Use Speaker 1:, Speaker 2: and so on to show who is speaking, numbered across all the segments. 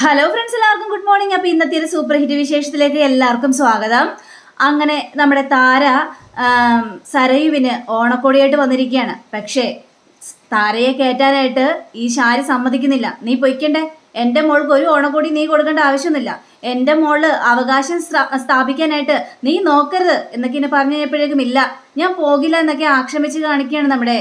Speaker 1: Hello friends എല്ലാവർക്കും good morning അപ്പോൾ ഇന്നത്തെ ഒരു സൂപ്പർ ഹിറ്റ് വിശേഷത്തിലേക്ക് എല്ലാവർക്കും സ്വാഗതം. അങ്ങനെ നമ്മുടെ താര സരയുവിന് ഓണക്കോടിയായിട്ട് വന്നിരിക്കുകയാണ്. പക്ഷേ താരയെ കയറ്റാനായിട്ട് ഈ ശാരി സമ്മതിക്കുന്നില്ല. നീ പൊയ്ക്കണ്ടേ? എന്റെ മോൾക്ക് ഒരു ഓണക്കോടി നീ കൊടുക്കേണ്ട ആവശ്യമൊന്നുമില്ല. എന്റെ മോൾ അവകാശം സ്ഥാപിക്കാനായിട്ട് നീ നോക്കരുത് എന്നൊക്കെ എന്നെ പറഞ്ഞു കഴിഞ്ഞപ്പോഴേക്കും ഇല്ല. ഞാൻ പോകില്ല എന്നൊക്കെ ആക്ഷേപിച്ച് കാണിക്കുകയാണ് നമ്മുടെ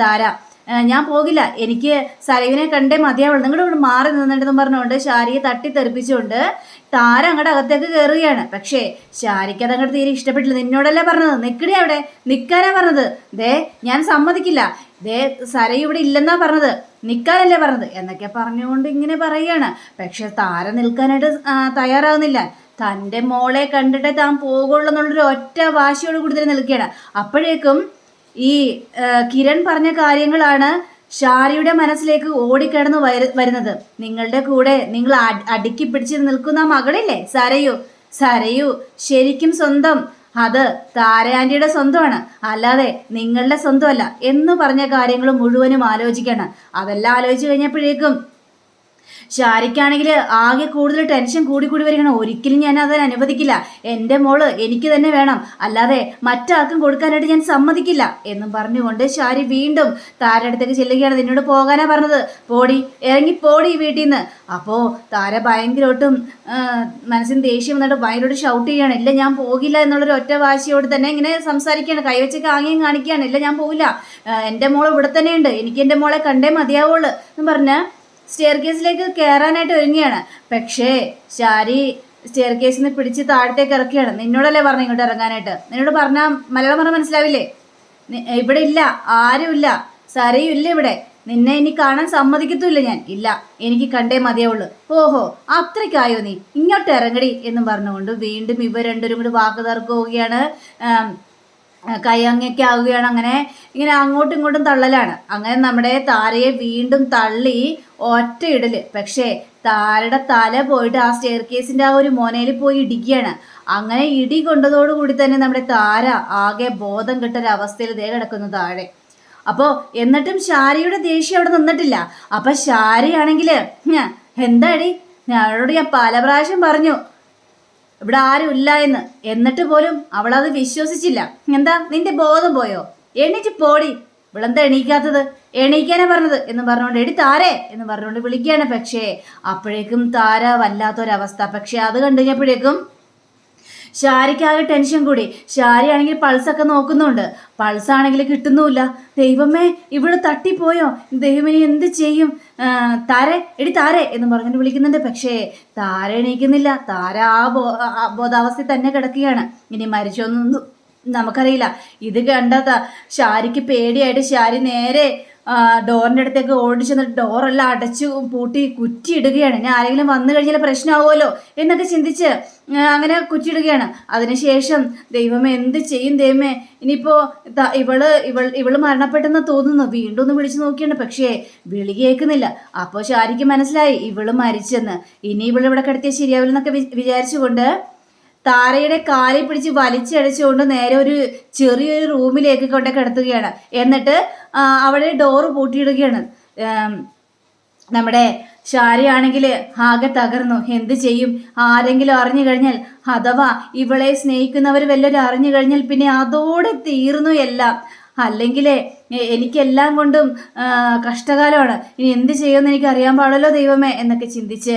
Speaker 1: താര. ഞാൻ പോകില്ല. എനിക്ക് സലീവിനെ കണ്ടേ മതിയാവുള്ളൂ. നിങ്ങളുടെ ഇവിടെ മാറി നിന്നിട്ടെന്ന് പറഞ്ഞുകൊണ്ട് ശാരിയെ തട്ടിത്തെറിപ്പിച്ചുകൊണ്ട് താര അങ്ങോട്ട് അകത്തേക്ക് കയറുകയാണ് പക്ഷേ ശാരിക്ക് അത് അങ്ങോട്ട് തീരെ ഇഷ്ടപ്പെട്ടില്ല. നിന്നോടല്ലേ പറഞ്ഞത്? നിൽക്കണേ അവിടെ. നിൽക്കാനാ പറഞ്ഞത്. ദേ ഞാൻ സമ്മതിക്കില്ല. ദേ സരയു ഇവിടെ ഇല്ലെന്നാ പറഞ്ഞത്. നിൽക്കാനല്ലേ പറഞ്ഞത്. എന്നൊക്കെ പറഞ്ഞുകൊണ്ട് ഇങ്ങനെ പറയുകയാണ്. പക്ഷെ താര നിൽക്കാനായിട്ട് തയ്യാറാവുന്നില്ല. തന്റെ മോളെ കണ്ടിട്ടേ താൻ പോകുള്ളൂ എന്നുള്ളൊരു ഒറ്റ വാശിയോട് കൂടുതൽ നിൽക്കുകയാണ്. അപ്പോഴേക്കും ഈ കിരൺ പറഞ്ഞ കാര്യങ്ങളാണ് ഷാരിയുടെ മനസ്സിലേക്ക് ഓടിക്കിടന്ന് വരുന്നത്. നിങ്ങളുടെ കൂടെ നിങ്ങൾ അട്- അടുക്കി പിടിച്ച് നിൽക്കുന്ന മകളില്ലേ? സരയു. സരയു ശരിക്കും സ്വന്തം. അത് താരയാന്റിയുടെ സ്വന്തമാണ്. അല്ലാതെ നിങ്ങളുടെ സ്വന്തമല്ല എന്ന് പറഞ്ഞ കാര്യങ്ങൾ മുഴുവനും ആലോചിക്കണം. അതെല്ലാം ആലോചിച്ച് കഴിഞ്ഞപ്പോഴേക്കും ഷാരിക്കാണെങ്കിൽ ആകെ കൂടുതൽ ടെൻഷൻ കൂടി കൂടി വരികയാണ്. ഒരിക്കലും ഞാൻ അതിന് അനുവദിക്കില്ല. എന്റെ മോൾ എനിക്ക് തന്നെ വേണം. അല്ലാതെ മറ്റാർക്കും കൊടുക്കാനായിട്ട് ഞാൻ സമ്മതിക്കില്ല എന്നും പറഞ്ഞുകൊണ്ട് ഷാരി വീണ്ടും താര അടുത്തേക്ക് ചെല്ലുകയാണ്. നിന്നോട് പോകാനാ പറഞ്ഞത്. പോടി ഇറങ്ങി പോടി വീട്ടിൽ നിന്ന് അപ്പോൾ താര ഭയങ്കരമായിട്ടും മനസ്സിന് ദേഷ്യം വന്നിട്ട് ഭയങ്കരമായിട്ട് ഷൗട്ട് ചെയ്യാണ് ഇല്ല ഞാൻ പോകില്ല എന്നുള്ളൊരു ഒറ്റ വാശിയോട് തന്നെ ഇങ്ങനെ സംസാരിക്കുകയാണ്. കൈവച്ചൊക്കെ ആകെയും കാണിക്കുകയാണ്. ഇല്ല ഞാൻ പോകില്ല. എന്റെ മോൾ ഇവിടെ തന്നെയുണ്ട്. എനിക്ക് എന്റെ മോളെ കണ്ടേ മതിയാവുള്ളൂ എന്ന് പറഞ്ഞ് സ്റ്റെയർ കേസിലേക്ക് കയറാനായിട്ട് ഒരുങ്ങിയാണ്. പക്ഷേ ശാരി സ്റ്റെയർ കേസിൽ നിന്ന് പിടിച്ച് താഴത്തേക്ക് ഇറക്കുകയാണ്. നിന്നോടല്ലേ പറഞ്ഞു ഇങ്ങോട്ട് ഇറങ്ങാനായിട്ട്? നിന്നോട് പറഞ്ഞാൽ മലയാളം പറഞ്ഞാൽ മനസ്സിലാവില്ലേ? ഇവിടെ ഇല്ല ആരുമില്ല സരയും ഇല്ല ഇവിടെ. നിന്നെ ഇനി കാണാൻ സമ്മതിക്കത്തുമില്ല ഞാൻ. ഇല്ല എനിക്ക് കണ്ടേ മതിയാവുള്ളൂ ഓഹോ അത്രയ്ക്കായോ നീ? ഇങ്ങോട്ട് ഇറങ്ങടി എന്നും പറഞ്ഞുകൊണ്ട് വീണ്ടും ഇവ രണ്ടുപേരും കൂടി വാക്ക് ആവുകയാണ്. അങ്ങനെ ഇങ്ങനെ അങ്ങോട്ടും ഇങ്ങോട്ടും തള്ളലാണ്. അങ്ങനെ നമ്മുടെ താരയെ വീണ്ടും തള്ളി ഒറ്റയിടൽ പക്ഷേ താരയുടെ തല പോയിട്ട് ആ സ്റ്റെയർ കേസിന്റെ ആ ഒരു മോനയിൽ പോയി ഇടിക്കുകയാണ്. അങ്ങനെ ഇടി കൊണ്ടതോടുകൂടി തന്നെ നമ്മുടെ താര ആകെ ബോധം കിട്ടൊരവസ്ഥയിൽ ദേ കിടക്കുന്നു താഴെ. അപ്പോൾ എന്നിട്ടും ശാരിയുടെ ദേഷ്യം അവിടെ നിന്നിട്ടില്ല. അപ്പൊ ശാരിയാണെങ്കിൽ എന്താടി? ഞാനോട് ഞാൻ പല പ്രാവശ്യം പറഞ്ഞു ഇവിടെ ആരും ഇല്ല എന്ന്. എന്നിട്ട് പോലും അവൾ അത് വിശ്വസിച്ചില്ല. എന്താ നിന്റെ ബോധം പോയോ? എണീറ്റ് പോടി. ഇവളെന്താ എണീക്കാത്തത്? എണീക്കാനാ പറഞ്ഞത് എന്ന് പറഞ്ഞുകൊണ്ട് എടി താരേ എന്ന് പറഞ്ഞുകൊണ്ട് വിളിക്കുകയാണ് പക്ഷേ അപ്പോഴേക്കും താര വല്ലാത്തൊരവസ്ഥ. പക്ഷെ അത് കണ്ടു കഴിഞ്ഞപ്പോഴേക്കും ഷാരിക്കാകെ ടെൻഷൻ കൂടി. ഷാരി ആണെങ്കിൽ പൾസൊക്കെ നോക്കുന്നുണ്ട്. പൾസ് ആണെങ്കിൽ കിട്ടുന്നുമില്ല. ദൈവമേ ഇവിടെ തട്ടിപ്പോയോ? ദൈവമേ എന്ത് ചെയ്യും? താരെ എടി താരെ എന്ന് പറഞ്ഞിട്ട് വിളിക്കുന്നുണ്ട്. പക്ഷേ താര എണീക്കുന്നില്ല. താര ആ ബോ ബോധാവസ്ഥയിൽ തന്നെ കിടക്കുകയാണ്. ഇനി മരിച്ചോന്നൊന്നും നമുക്കറിയില്ല. ഇത് കണ്ടതാ ശാരിക്ക് പേടിയായിട്ട് ശാരി നേരെ ഡോറിന്റെ അടുത്തേക്ക് ഓടി ചെന്നിട്ട് ഡോറെല്ലാം അടച്ചു പൂട്ടി കുറ്റിയിടുകയാണ്. ഇനി ആരെങ്കിലും വന്നു കഴിഞ്ഞാൽ പ്രശ്നമാവുമല്ലോ എന്നൊക്കെ ചിന്തിച്ച് അങ്ങനെ കുറ്റിയിടുകയാണ്. അതിനുശേഷം ദൈവമേ എന്ത് ചെയ്യും ദൈവമേ? ഇനിയിപ്പോൾ ഇവൾ ഇവൾ ഇവൾ മരണപ്പെട്ടെന്ന് തോന്നുന്നു. വീണ്ടും ഒന്ന് വിളിച്ചു നോക്കിയാണ് പക്ഷേ വിളി കേൾക്കുന്നില്ല. അപ്പോൾ ശാരിക്ക് മനസ്സിലായി ഇവൾ മരിച്ചെന്ന്. ഇനി ഇവൾ ഇവിടെ കിടത്തിയാൽ ശരിയാവില്ലെന്നൊക്കെ വിചാരിച്ചുകൊണ്ട് താരയുടെ കാലിൽ പിടിച്ച് വലിച്ചടിച്ചുകൊണ്ട് നേരെ ഒരു ചെറിയൊരു റൂമിലേക്ക് കൊണ്ട് കിടത്തുകയാണ്. എന്നിട്ട് അവിടെ ഡോറ് പൂട്ടിയിടുകയാണ്. നമ്മുടെ ഷാരിയാണെങ്കിൽ ആകെ തകർന്നു. എന്ത് ചെയ്യും? ആരെങ്കിലും അറിഞ്ഞു കഴിഞ്ഞാൽ അഥവാ ഇവളെ സ്നേഹിക്കുന്നവർ വല്ലവരും അറിഞ്ഞു കഴിഞ്ഞാൽ പിന്നെ അതോടെ തീർന്നു എല്ലാം. അല്ലെങ്കിലേ എ- എനിക്കെല്ലാം കൊണ്ടും കഷ്ടകാലമാണ്. ഇനി എന്ത് ചെയ്യുമെന്ന് എനിക്ക് അറിയാൻ പാടല്ലോ ദൈവമേ എന്നൊക്കെ ചിന്തിച്ച്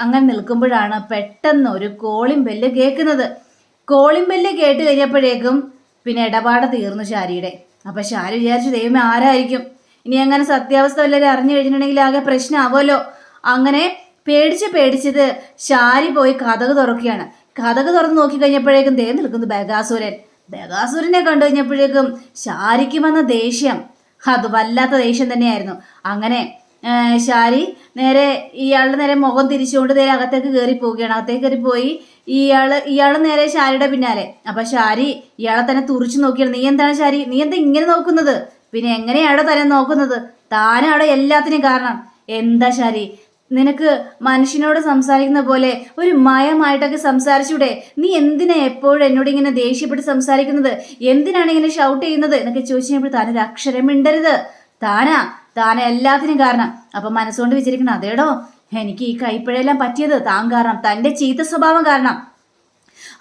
Speaker 1: അങ്ങനെ നിൽക്കുമ്പോഴാണ് പെട്ടെന്ന് ഒരു കോളിംഗ് ബെല്ല് കേൾക്കുന്നത്. കോളിംഗ് ബെല്ല് കേട്ട് കഴിഞ്ഞപ്പോഴേക്കും പിന്നെ ഇടപാട് തീർന്നു ഷാരിയുടെ അപ്പോൾ ഷാരി വിചാരിച്ചു ദൈവമേ ആരായിരിക്കും? ഇനി അങ്ങനെ സത്യാവസ്ഥ വല്ലവരും അറിഞ്ഞു കഴിഞ്ഞിട്ടുണ്ടെങ്കിൽ ആകെ പ്രശ്നമാവുമല്ലോ. അങ്ങനെ പേടിച്ച് പേടിച്ചത് ഷാരി പോയി കഥക് തുറക്കുകയാണ്. കഥക് തുറന്ന് നോക്കി കഴിഞ്ഞപ്പോഴേക്കും ദേ നിൽക്കുന്നു ബഗാസുരൻ. ബഗാസുരനെ കണ്ടു കഴിഞ്ഞപ്പോഴേക്കും ഷാരിക്ക് വന്ന ദേഷ്യം. അത് വല്ലാത്ത ദേഷ്യം തന്നെയായിരുന്നു. അങ്ങനെ ഷാരി നേരെ ഇയാളുടെ നേരെ മുഖം തിരിച്ചുകൊണ്ട് നേരെ അകത്തേക്ക് കയറി പോവുകയാണ്. അകത്തേക്ക് കയറി പോയി ഇയാൾ ഇയാൾ നേരെ ഷാരിയുടെ പിന്നാലെ. അപ്പൊ ഷാരി ഇയാളെ തന്നെ തുറിച്ചു നോക്കിയാണ്. നീ എന്താണ് ഷാരി നീ എന്താ ഇങ്ങനെ നോക്കുന്നത്? പിന്നെ എങ്ങനെയാണോ തന്നെ നോക്കുന്നത്? താനാണോ എല്ലാത്തിനും കാരണം. എന്താ ഷാരി നിനക്ക് മനുഷ്യനോട് സംസാരിക്കുന്ന പോലെ ഒരു മയമായിട്ടൊക്കെ സംസാരിച്ചൂടെ? നീ എന്തിനാ എപ്പോഴും എന്നോട് ഇങ്ങനെ ദേഷ്യപ്പെട്ട് സംസാരിക്കുന്നത്? എന്തിനാണ് ഇങ്ങനെ ഷൗട്ട് ചെയ്യുന്നത്? എന്നൊക്കെ ചോദിച്ചു കഴിഞ്ഞപ്പോൾ താനൊരു അക്ഷരം മിണ്ടരുത്. താനാ താന എല്ലാത്തിനും കാരണം. അപ്പൊ മനസ്സുകൊണ്ട് വിചാരിക്കണം അതേടോ എനിക്ക് ഈ കൈപ്പിഴയെല്ലാം പറ്റിയത് താൻ കാരണം തന്റെ ചീത്ത സ്വഭാവം കാരണം.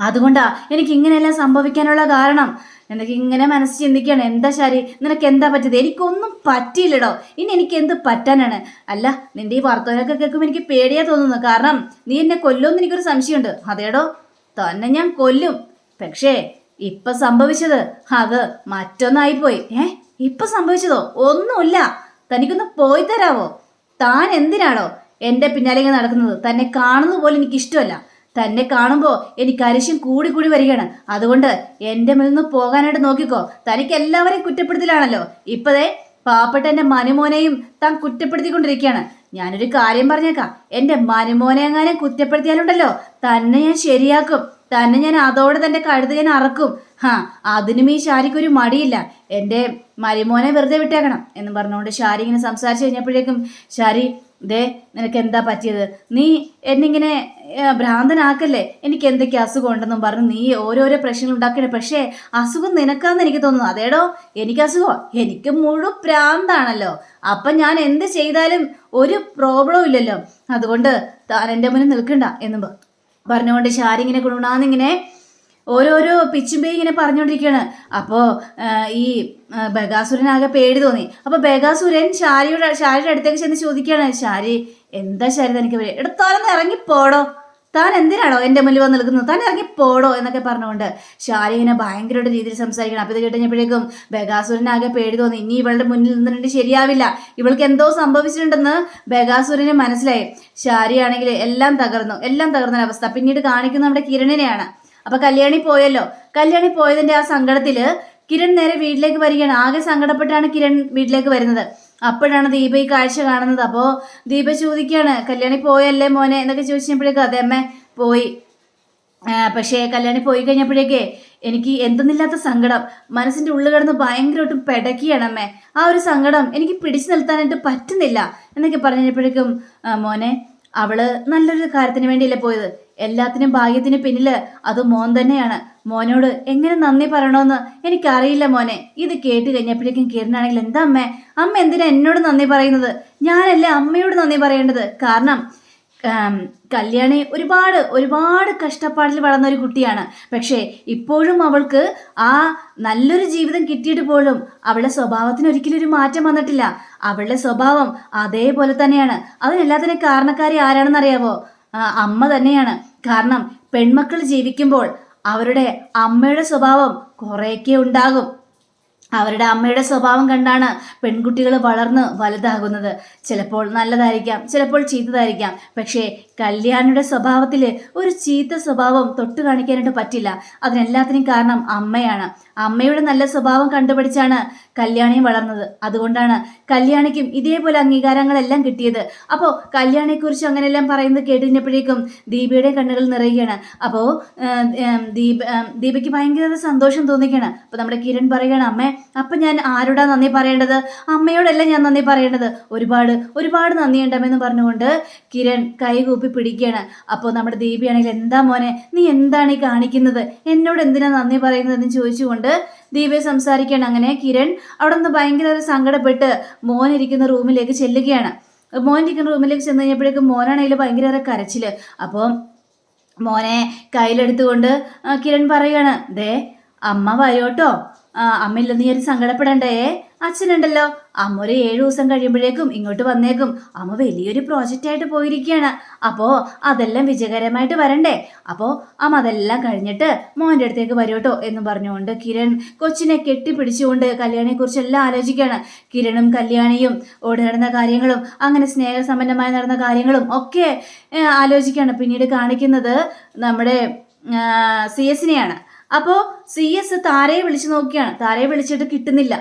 Speaker 1: അതുകൊണ്ടാ എനിക്ക് ഇങ്ങനെയെല്ലാം സംഭവിക്കാനുള്ള കാരണം. എനിക്ക് ഇങ്ങനെ മനസ്സ് ചിന്തിക്കുകയാണ്. എന്താ ശരി? നിനക്ക് എന്താ പറ്റിയത്? എനിക്കൊന്നും പറ്റിയില്ലടോ. ഇനി എനിക്ക് എന്ത് പറ്റാനാണ്? അല്ല നിന്റെ ഈ വാർത്തകളൊക്കെ കേൾക്കുമ്പോൾ എനിക്ക് പേടിയാ തോന്നുന്നു. കാരണം നീ എന്നെ കൊല്ലുമെന്ന് എനിക്കൊരു സംശയമുണ്ട്. അതേടോ? തന്നെ ഞാൻ കൊല്ലും. പക്ഷേ ഇപ്പൊ സംഭവിച്ചത് അത് മറ്റൊന്നായിപ്പോയി. ഏ? ഇപ്പൊ സംഭവിച്ചതോ? ഒന്നുമില്ല. തനിക്കൊന്ന് പോയി തരാവോ? താൻ എന്തിനാണോ എന്റെ പിന്നാലെ നടക്കുന്നത്? തന്നെ കാണുന്നത് പോലും എനിക്ക് ഇഷ്ടമല്ല തന്നെ കാണുമ്പോൾ എനിക്ക് അരിശം കൂടി കൂടി വരികയാണ്. അതുകൊണ്ട് എന്റെ മേൽ നിന്ന് പോകാനായിട്ട് നോക്കിക്കോ. തനിക്ക് എല്ലാവരെയും കുറ്റപ്പെടുത്തലാണല്ലോ. ഇപ്പതേ പാവപ്പെട്ട എന്റെ മനുമോനെയും താൻ കുറ്റപ്പെടുത്തിക്കൊണ്ടിരിക്കുകയാണ്. ഞാനൊരു കാര്യം പറഞ്ഞേക്കാം. എന്റെ മനുമോനെ എങ്ങാനും കുറ്റപ്പെടുത്തിയാലുണ്ടല്ലോ. തന്നെ ഞാൻ ശരിയാക്കും. തന്നെ ഞാൻ അതോടെ തന്റെ കഴുത്ത് ഞാൻ അറക്കും. ഹാ അതിനും ഈ ഷാരിക്ക് ഒരു മടിയില്ല. എന്റെ മരുമോനെ വെറുതെ വിട്ടേക്കണം എന്ന് പറഞ്ഞുകൊണ്ട് ശാരി ഇങ്ങനെ സംസാരിച്ചു കഴിഞ്ഞപ്പോഴേക്കും ശാരി ദേ നിനക്ക് എന്താ പറ്റിയത്? നീ എന്നിങ്ങനെ ഭ്രാന്തനാക്കല്ലേ? എനിക്ക് എന്തൊക്കെ അസുഖം ഉണ്ടെന്നും പറഞ്ഞ് നീ ഓരോരോ പ്രശ്നങ്ങൾ ഉണ്ടാക്കണേ പക്ഷേ അസുഖം നിനക്കാന്ന് എനിക്ക് തോന്നുന്നു. അതേടോ എനിക്ക് അസുഖം എനിക്ക് മുഴുവൻ ഭ്രാന്താണല്ലോ അപ്പം ഞാൻ എന്ത് ചെയ്താലും ഒരു പ്രോബ്ലം ഇല്ലല്ലോ. അതുകൊണ്ട് താൻ എന്റെ മുന്നിൽ നിൽക്കണ്ട എന്നും പറഞ്ഞുകൊണ്ട് ശാരി ഇങ്ങനെ കുണുണാന്നിങ്ങനെ പിച്ചും പേ ഇങ്ങനെ പറഞ്ഞുകൊണ്ടിരിക്കുകയാണ് അപ്പോൾ ഈ ബഗാസുരനാകെ പേടി തോന്നി. അപ്പോൾ ബഗാസുരൻ ശാരിയുടെ ശാരിയുടെ അടുത്തേക്ക് ചെന്ന് ചോദിക്കുകയാണ് ശാരി എന്താ ശാരി തനിക്ക് പേടി? ഇറങ്ങി ഇറങ്ങിപ്പോടോ. താൻ എന്തിനാണോ എന്റെ മുന്നിൽ വന്ന് നിൽക്കുന്നത്? താൻ ഇറങ്ങി പോടോ എന്നൊക്കെ പറഞ്ഞുകൊണ്ട് ശാരി ഇങ്ങനെ ഭയങ്കരമായിട്ട് രീതിയിൽ സംസാരിക്കണം അപ്പോൾ ഇത് കേട്ടുകഴിഞ്ഞപ്പോഴേക്കും ബഗാസുരനാകെ പേടി തോന്നി. ഇനി ഇവളുടെ മുന്നിൽ നിന്നിട്ട് ശരിയാവില്ല. ഇവൾക്ക് എന്തോ സംഭവിച്ചിട്ടുണ്ടെന്ന് ബഗാസുരന് മനസ്സിലായി. ശാരിയാണെങ്കിൽ എല്ലാം തകർന്നു. എല്ലാം തകർന്ന അവസ്ഥ പിന്നീട് കാണിക്കുന്ന നമ്മുടെ കിരണിനെയാണ്. അപ്പൊ കല്യാണി പോയല്ലോ. കല്യാണി പോയതിന്റെ ആ സങ്കടത്തിൽ കിരൺ നേരെ വീട്ടിലേക്ക് വരികയാണ്. ആകെ സങ്കടപ്പെട്ടാണ് കിരൺ വീട്ടിലേക്ക് വരുന്നത്. അപ്പോഴാണ് ദീപ ഈ കാഴ്ച കാണുന്നത്. അപ്പോൾ ദീപ ചോദിക്കുകയാണ് കല്യാണി പോയല്ലേ മോനെ? എന്നൊക്കെ ചോദിച്ചപ്പോഴേക്കും അതെ അമ്മ പോയി. പക്ഷേ കല്യാണി പോയി കഴിഞ്ഞപ്പോഴേക്കേ എനിക്ക് എന്തെന്നില്ലാത്ത സങ്കടം. മനസ്സിന്റെ ഉള്ളിൽ കിടന്ന് ഭയങ്കരമായിട്ടും പെടക്കിയാണ് അമ്മേ. ആ ഒരു സങ്കടം എനിക്ക് പിടിച്ചു നിർത്താനായിട്ട് പറ്റുന്നില്ല എന്നൊക്കെ പറഞ്ഞപ്പോഴേക്കും മോനെ അവൾ നല്ലൊരു കാര്യത്തിന് വേണ്ടിയല്ലേ പോയത്? എല്ലാത്തിനും ഭാഗ്യത്തിന് പിന്നിൽ അത് മോൻ തന്നെയാണ്. മോനോട് എങ്ങനെ നന്ദി പറയണമെന്ന് എനിക്കറിയില്ല മോനെ. ഇത് കേട്ട് കഴിഞ്ഞപ്പോഴേക്കും കിരണാണെങ്കിൽ എന്താ അമ്മേ? അമ്മ എന്തിനാ എന്നോട് നന്ദി പറയുന്നത്? ഞാനല്ലേ അമ്മയോട് നന്ദി പറയേണ്ടത്? കാരണം കല്യാണി ഒരുപാട് ഒരുപാട് കഷ്ടപ്പാടിൽ വളർന്ന ഒരു കുട്ടിയാണ്. പക്ഷേ ഇപ്പോഴും അവൾക്ക് ആ നല്ലൊരു ജീവിതം കിട്ടിയിട്ട് പോലും അവളുടെ സ്വഭാവത്തിന് ഒരിക്കലും ഒരു മാറ്റം വന്നിട്ടില്ല. അവളുടെ സ്വഭാവം അതേപോലെ തന്നെയാണ്. അതിനെല്ലാത്തിനും കാരണക്കാരി ആരാണെന്ന് അറിയാവോ? അമ്മ തന്നെയാണ്. കാരണം പെൺമക്കൾ ജീവിക്കുമ്പോൾ അവരുടെ അമ്മയുടെ സ്വഭാവം കുറേയൊക്കെ ഉണ്ടാകും. അവരുടെ അമ്മയുടെ സ്വഭാവം കണ്ടാണ് പെൺകുട്ടികൾ വളർന്ന് വലുതാകുന്നത്. ചിലപ്പോൾ നല്ലതായിരിക്കാം ചിലപ്പോൾ ചീത്തതായിരിക്കാം. പക്ഷേ കല്യാണിയുടെ സ്വഭാവത്തിൽ ഒരു ചീത്ത സ്വഭാവം തൊട്ടു കാണിക്കാനായിട്ട് പറ്റില്ല. അതിനെല്ലാത്തിനും കാരണം അമ്മയാണ്. അമ്മയുടെ നല്ല സ്വഭാവം കണ്ടുപിടിച്ചാണ് കല്യാണിയും വളർന്നത്. അതുകൊണ്ടാണ് കല്യാണിക്കും ഇതേപോലെ അംഗീകാരങ്ങളെല്ലാം കിട്ടിയത്. അപ്പോൾ കല്യാണിയെക്കുറിച്ച് അങ്ങനെയെല്ലാം പറയുന്നത് കേട്ടിരുന്നപ്പോഴേക്കും ദീപയുടെ കണ്ണുകൾ നിറയുകയാണ്. അപ്പോൾ ദീപ ദീപയ്ക്ക് ഭയങ്കര സന്തോഷം തോന്നിക്കുകയാണ്. അപ്പോൾ നമ്മുടെ കിരൺ പറയുകയാണ് അമ്മേ അപ്പം ഞാൻ ആരോടാ നന്ദി പറയേണ്ടത്? അമ്മയോടല്ല ഞാൻ നന്ദി പറയേണ്ടത്? ഒരുപാട് ഒരുപാട് നന്ദിയുണ്ടെന്ന് പറഞ്ഞുകൊണ്ട് കിരൺ കൈകൂപ്പി പിടിക്കുകയാണ്. അപ്പോൾ നമ്മുടെ ദീപിയാണെങ്കിൽ എന്താ മോനെ നീ എന്താണ് ഈ കാണിക്കുന്നത്? എന്നോട് എന്തിനാ നന്ദി പറയുന്നതെന്ന് ചോദിച്ചുകൊണ്ട് ദീപയെ സംസാരിക്കുകയാണ്. അങ്ങനെ കിരൺ അവിടെ നിന്ന് ഭയങ്കര സങ്കടപ്പെട്ട് മോൻ ഇരിക്കുന്ന റൂമിലേക്ക് ചെല്ലുകയാണ്. മോൻ ഇരിക്കുന്ന റൂമിലേക്ക് ചെന്ന് കഴിഞ്ഞപ്പോഴേക്കും മോനാണെങ്കിൽ ഭയങ്കര കരച്ചിൽ. അപ്പോൾ മോനെ കയ്യിലെടുത്തുകൊണ്ട് കിരൺ പറയാണ് ദേ അമ്മ വയോട്ടോ ആ, അമ്മയില്ല നീ ഒരു സങ്കടപ്പെടണ്ടേ? അച്ഛനുണ്ടല്ലോ. അമ്മ ഒരു ഏഴു ദിവസം കഴിയുമ്പോഴേക്കും ഇങ്ങോട്ട് വന്നേക്കും. അമ്മ വലിയൊരു പ്രോജക്റ്റായിട്ട് പോയിരിക്കുകയാണ്. അപ്പോൾ അതെല്ലാം വിജയകരമായിട്ട് വരണ്ടേ? അപ്പോ അമ്മ അതെല്ലാം കഴിഞ്ഞിട്ട് മോന്റെ അടുത്തേക്ക് വരൂട്ടോ എന്ന് പറഞ്ഞുകൊണ്ട് കിരൺ കൊച്ചിനെ കെട്ടിപ്പിടിച്ചുകൊണ്ട് കല്യാണിയെ എല്ലാം ആലോചിക്കുകയാണ്. കിരണും കല്യാണിയും ഓടി നടന്ന കാര്യങ്ങളും അങ്ങനെ സ്നേഹസമ്പന്നമായി നടന്ന കാര്യങ്ങളും ഒക്കെ ആലോചിക്കുകയാണ്. പിന്നീട് കാണിക്കുന്നത് നമ്മുടെ സി എസിനെയാണ് അപ്പോൾ സി എസ് താരയെ വിളിച്ചു നോക്കിയാണ്. താരയെ വിളിച്ചിട്ട് കിട്ടുന്നില്ല.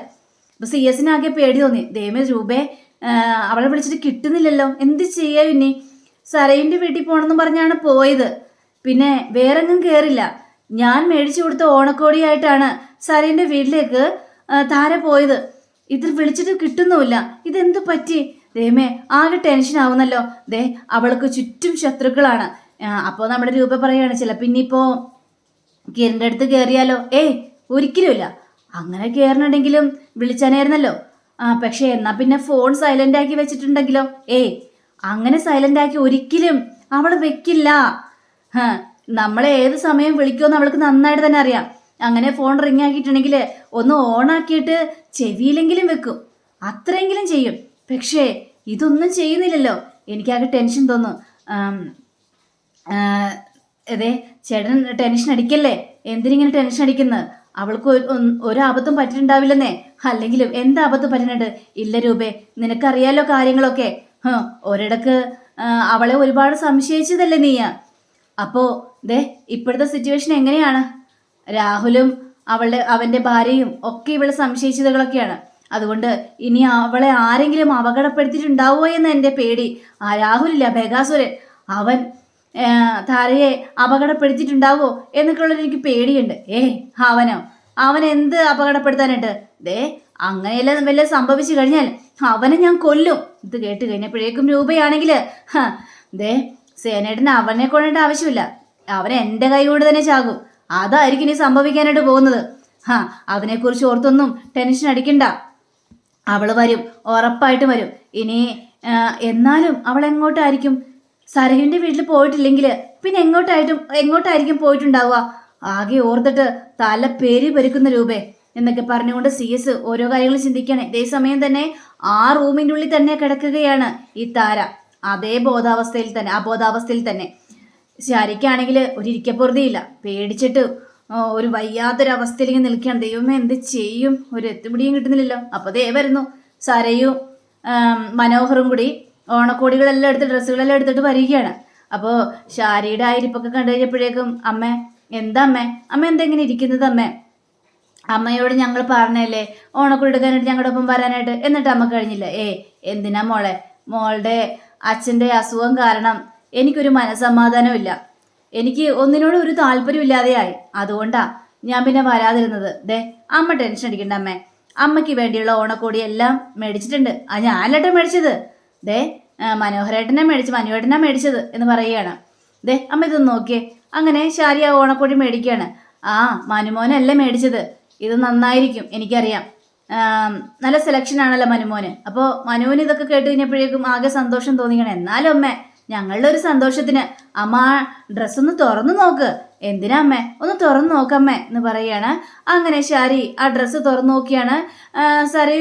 Speaker 1: അപ്പോൾ സി എസിനാകെ പേടി തോന്നി. ദൈവമേ രൂപേ അവളെ വിളിച്ചിട്ട് കിട്ടുന്നില്ലല്ലോ. എന്ത് ചെയ്യാ പിന്നെ സരയിന്റെ വീട്ടിൽ പോകണമെന്ന് പറഞ്ഞാണ് പോയത്. പിന്നെ വേറെങ്ങും കയറില്ല ഞാൻ മേടിച്ചു കൊടുത്ത ഓണക്കോടിയായിട്ടാണ് സരയിന്റെ വീട്ടിലേക്ക് താര പോയത്. ഇതിൽ വിളിച്ചിട്ട് കിട്ടുന്നുമില്ല. ഇതെന്ത് പറ്റി? ദൈവമേ ആകെ ടെൻഷൻ ആവുന്നല്ലോ. ദേ അവൾക്ക് ചുറ്റും ശത്രുക്കളാണ്. അപ്പോൾ നമ്മുടെ രൂപ പറയുകയാണ് ചിലപ്പോൾ ഇനിയിപ്പോൾ കിരണിന്റെ അടുത്ത് കയറിയാലോ ഏയ് ഒരിക്കലുമില്ല. അങ്ങനെ കയറണുണ്ടെങ്കിലും വിളിച്ചാനായിരുന്നല്ലോ. ആ പക്ഷേ എന്നാ പിന്നെ ഫോൺ സൈലന്റ് ആക്കി വെച്ചിട്ടുണ്ടെങ്കിലോ? ഏയ് അങ്ങനെ സൈലന്റ് ആക്കി ഒരിക്കലും അവൾ വെക്കില്ല. നമ്മളെ ഏത് സമയം വിളിക്കുമെന്ന് അവൾക്ക് നന്നായിട്ട് തന്നെ അറിയാം. അങ്ങനെ ഫോൺ റിങ് ആക്കിയിട്ടുണ്ടെങ്കിൽ ഒന്ന് ഓൺ ആക്കിയിട്ട് ചെവിയിലെങ്കിലും വെക്കും. അത്രയെങ്കിലും ചെയ്യും. പക്ഷേ ഇതൊന്നും ചെയ്യുന്നില്ലല്ലോ. എനിക്കാകെ ടെൻഷൻ തോന്നും. അതെ ചേട്ടൻ ടെൻഷൻ അടിക്കല്ലേ? എന്തിനിങ്ങനെ ടെൻഷൻ അടിക്കുന്നത് അവൾക്ക് ഒരു- ആപത്തും പറ്റിയിട്ടുണ്ടാവില്ലെന്നേ. അല്ലെങ്കിലും എന്ത് ആപത്ത് പറ്റുന്നുണ്ട് ഇല്ല രൂപേ നിനക്കറിയാലോ കാര്യങ്ങളൊക്കെ. ഒരിടക്ക് അവളെ ഒരുപാട് സംശയിച്ചതല്ലേ നീയ? അപ്പോ ദേ ഇപ്പോഴത്തെ സിറ്റുവേഷൻ എങ്ങനെയാണ്? രാഹുലും അവളുടെ അവന്റെ ഭാര്യയും ഒക്കെ ഇവളെ സംശയിച്ചതുകളൊക്കെയാണ്. അതുകൊണ്ട് ഇനി അവളെ ആരെങ്കിലും അപകടപ്പെടുത്തിയിട്ടുണ്ടാവോ എന്ന് എന്റെ പേടി. ആ രാഹുലില്ല ബേഗാസുരൻ. അവൻ താരയെ അപകടപ്പെടുത്തിയിട്ടുണ്ടാവോ എന്നൊക്കെയുള്ളത് എനിക്ക് പേടിയുണ്ട്. ഏ അവനോ? അവൻ എന്ത് അപകടപ്പെടുത്താനായിട്ട്? ദേ അങ്ങനെയെല്ലാം വല്ല സംഭവിച്ചു കഴിഞ്ഞാൽ അവനെ ഞാൻ കൊല്ലും. ഇത് കേട്ട് കഴിഞ്ഞപ്പോഴേക്കും രൂപയാണെങ്കിൽ ദേ സേനേട്ടന് അവനെ കൊള്ളേണ്ട ആവശ്യമില്ല. അവൻ എന്റെ കൈകൊണ്ട് തന്നെ ചാകും. അതായിരിക്കും ഇനി സംഭവിക്കാനായിട്ട് പോകുന്നത്. ഹാ അവനെക്കുറിച്ച് ഓർത്തൊന്നും ടെൻഷൻ അടിക്കണ്ട. അവൾ വരും ഉറപ്പായിട്ട് വരും. ഇനി എന്നാലും അവൾ എങ്ങോട്ടായിരിക്കും? സരയുവിന്റെ വീട്ടിൽ പോയിട്ടില്ലെങ്കിൽ പിന്നെ എങ്ങോട്ടായിട്ടും എങ്ങോട്ടായിരിക്കും പോയിട്ടുണ്ടാവുക? ആകെ ഓർത്തിട്ട് തല പേരി പെരുക്കുന്ന രൂപേ എന്നൊക്കെ പറഞ്ഞുകൊണ്ട് സി എസ് ഓരോ കാര്യങ്ങൾ ചിന്തിക്കുകയാണ്. ഇതേ സമയം തന്നെ ആ റൂമിന്റെ ഉള്ളിൽ തന്നെ കിടക്കുകയാണ് ഈ താര. അതേ ബോധാവസ്ഥയിൽ തന്നെ അബോധാവസ്ഥയിൽ തന്നെ. ശാരിക്കാണെങ്കിൽ ഒരു പേടിച്ചിട്ട് ഒരു വയ്യാത്തൊരവസ്ഥയിൽ ഇങ്ങനെ നിൽക്കുകയാണ്. ദൈവമേ എന്ത് ചെയ്യും? ഒരു എത്തുപിടിയും കിട്ടുന്നില്ലല്ലോ. അപ്പോൾ ദേ വരുന്നു. സരയും മനോഹറും കൂടി ഓണക്കോടികളെല്ലാം എടുത്ത് ഡ്രസ്സുകളെല്ലാം എടുത്തിട്ട് വരികയാണ്. അപ്പോൾ ശാരിയുടെ ആ ഇരിപ്പൊക്കെ കണ്ടു കഴിഞ്ഞപ്പോഴേക്കും അമ്മ എന്താ അമ്മേ അമ്മ എന്തെങ്ങനെ ഇരിക്കുന്നത് അമ്മേ? അമ്മയോട് ഞങ്ങൾ പറഞ്ഞല്ലേ ഓണക്കുടി എടുക്കാനായിട്ട് ഞങ്ങളുടെ ഒപ്പം വരാനായിട്ട്? എന്നിട്ട് അമ്മ കഴിഞ്ഞില്ല. ഏ എന്തിനാ മോളെ? മോളുടെ അച്ഛന്റെ അസുഖം കാരണം എനിക്കൊരു മനസമാധാനമില്ല എനിക്ക് ഒന്നിനോട് ഒരു താല്പര്യമില്ലാതെയായി. അതുകൊണ്ടാ ഞാൻ പിന്നെ വരാതിരുന്നത്. ദേ അമ്മ ടെൻഷൻ അടിക്കണ്ട അമ്മേ. അമ്മയ്ക്ക് വേണ്ടിയുള്ള ഓണക്കോടി എല്ലാം മേടിച്ചിട്ടുണ്ട്. ആ ഞാനല്ലേ മേടിച്ചത്? ദേ മനോഹരേട്ടനെ മേടിച്ച് മനുവേട്ടനെ മേടിച്ചത് എന്ന് പറയുകയാണ്. ദേ അമ്മ ഇതൊന്ന് നോക്കിയേ. അങ്ങനെ ശാരി ആ ഓണക്കോടി മേടിക്കുകയാണ്. ആ മനുമോനല്ലേ മേടിച്ചത്? ഇത് നന്നായിരിക്കും എനിക്കറിയാം. നല്ല സെലക്ഷൻ ആണല്ലോ മനുമോന്. അപ്പോൾ മനുവിന് ഇതൊക്കെ കേട്ട് കഴിഞ്ഞപ്പോഴേക്കും ആകെ സന്തോഷം തോന്നിക്കണം. എന്നാലും അമ്മേ ഞങ്ങളുടെ ഒരു സന്തോഷത്തിന് അമ്മ ഡ്രസ്സ് ഒന്ന് തുറന്നു നോക്ക്. എന്തിനാ അമ്മേ ഒന്ന് തുറന്നു നോക്കമ്മേ എന്ന് പറയാണ് അങ്ങനെ ശാരി ആ ഡ്രസ്സ് തുറന്നു നോക്കിയാണ്. സാരി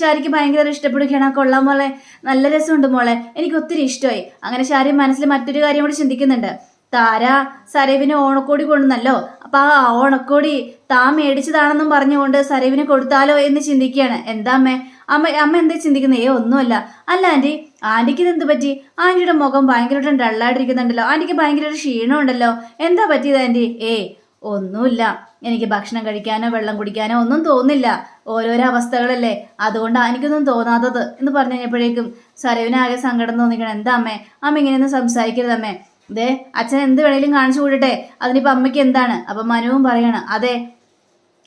Speaker 1: ഷാരിക്ക് ഭയങ്കര ഇഷ്ടപ്പെടുകയാണ്. കൊള്ളാം മോളെ. നല്ല രസമുണ്ട് മോളെ. എനിക്ക് ഒത്തിരി ഇഷ്ടമായി. അങ്ങനെ ശാരി മനസ്സിൽ മറ്റൊരു കാര്യം കൂടി ചിന്തിക്കുന്നുണ്ട്. താര സരവിന് ഓണക്കോടി കൊണ്ടുവന്നല്ലോ. അപ്പൊ ആ ഓണക്കോടി താ മേടിച്ചതാണെന്നും പറഞ്ഞുകൊണ്ട് സരവിന് കൊടുത്താലോ എന്ന് ചിന്തിക്കുകയാണ്. എന്താ അമ്മേ? അമ്മ അമ്മ എന്താ ചിന്തിക്കുന്നത് ഏ ഒന്നുമല്ല. അല്ല ആന്റിക്ക് ഇത് എന്ത് പറ്റി? ആന്റിയുടെ മുഖം ഭയങ്കരമായിട്ട് ഡള്ളായിട്ടിരിക്കുന്നുണ്ടല്ലോ. ആന്റിക്ക് ഭയങ്കര ഒരു ക്ഷീണമുണ്ടല്ലോ. എന്താ പറ്റിയത് ആന്റി ഏ ഒന്നുമില്ല. എനിക്ക് ഭക്ഷണം കഴിക്കാനോ വെള്ളം കുടിക്കാനോ ഒന്നും തോന്നില്ല ഓരോരോ അവസ്ഥകളല്ലേ. അതുകൊണ്ടാണ് എനിക്കൊന്നും തോന്നാത്തത് എന്ന് പറഞ്ഞു കഴിഞ്ഞപ്പോഴേക്കും സരവിനാകെ സങ്കടം തോന്നിക്കണം. എന്താ അമ്മേ? അമ്മ ഇങ്ങനെയൊന്നും സംസാരിക്കരുത് അമ്മേ. ദേ അച്ഛൻ എന്ത് വേണേലും കാണിച്ചു കൂടട്ടെ. അതിനിപ്പോ അമ്മയ്ക്ക് എന്താണ്? അപ്പൊ മനുവും പറയണം അതെ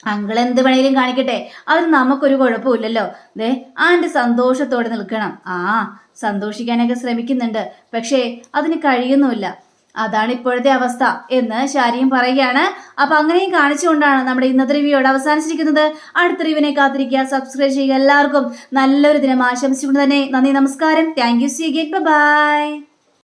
Speaker 1: അങ്കിൾ എന്ത് വേണേലും കാണിക്കട്ടെ. അത് നമുക്കൊരു കുഴപ്പമില്ലല്ലോ. ദേ ആന്റെ സന്തോഷത്തോടെ നിൽക്കണം. ആ സന്തോഷിക്കാനൊക്കെ ശ്രമിക്കുന്നുണ്ട്. പക്ഷേ അതിന് കഴിയുന്നുമില്ല. അതാണ് ഇപ്പോഴത്തെ അവസ്ഥ എന്ന് ശാരിയും പറയുകയാണ്. അപ്പൊ അങ്ങനെയും കാണിച്ചുകൊണ്ടാണ് നമ്മുടെ ഇന്നത്തെ റിവ്യൂടെ അവസാനിച്ചിരിക്കുന്നത്. അടുത്ത റിവ്യൂവിനെ കാത്തിരിക്കുക. സബ്സ്ക്രൈബ് ചെയ്യുക എല്ലാവർക്കും. നല്ലൊരു ദിനം ആശംസിച്ചുകൊണ്ട് തന്നെ നന്ദി നമസ്കാരം. Thank you see get bye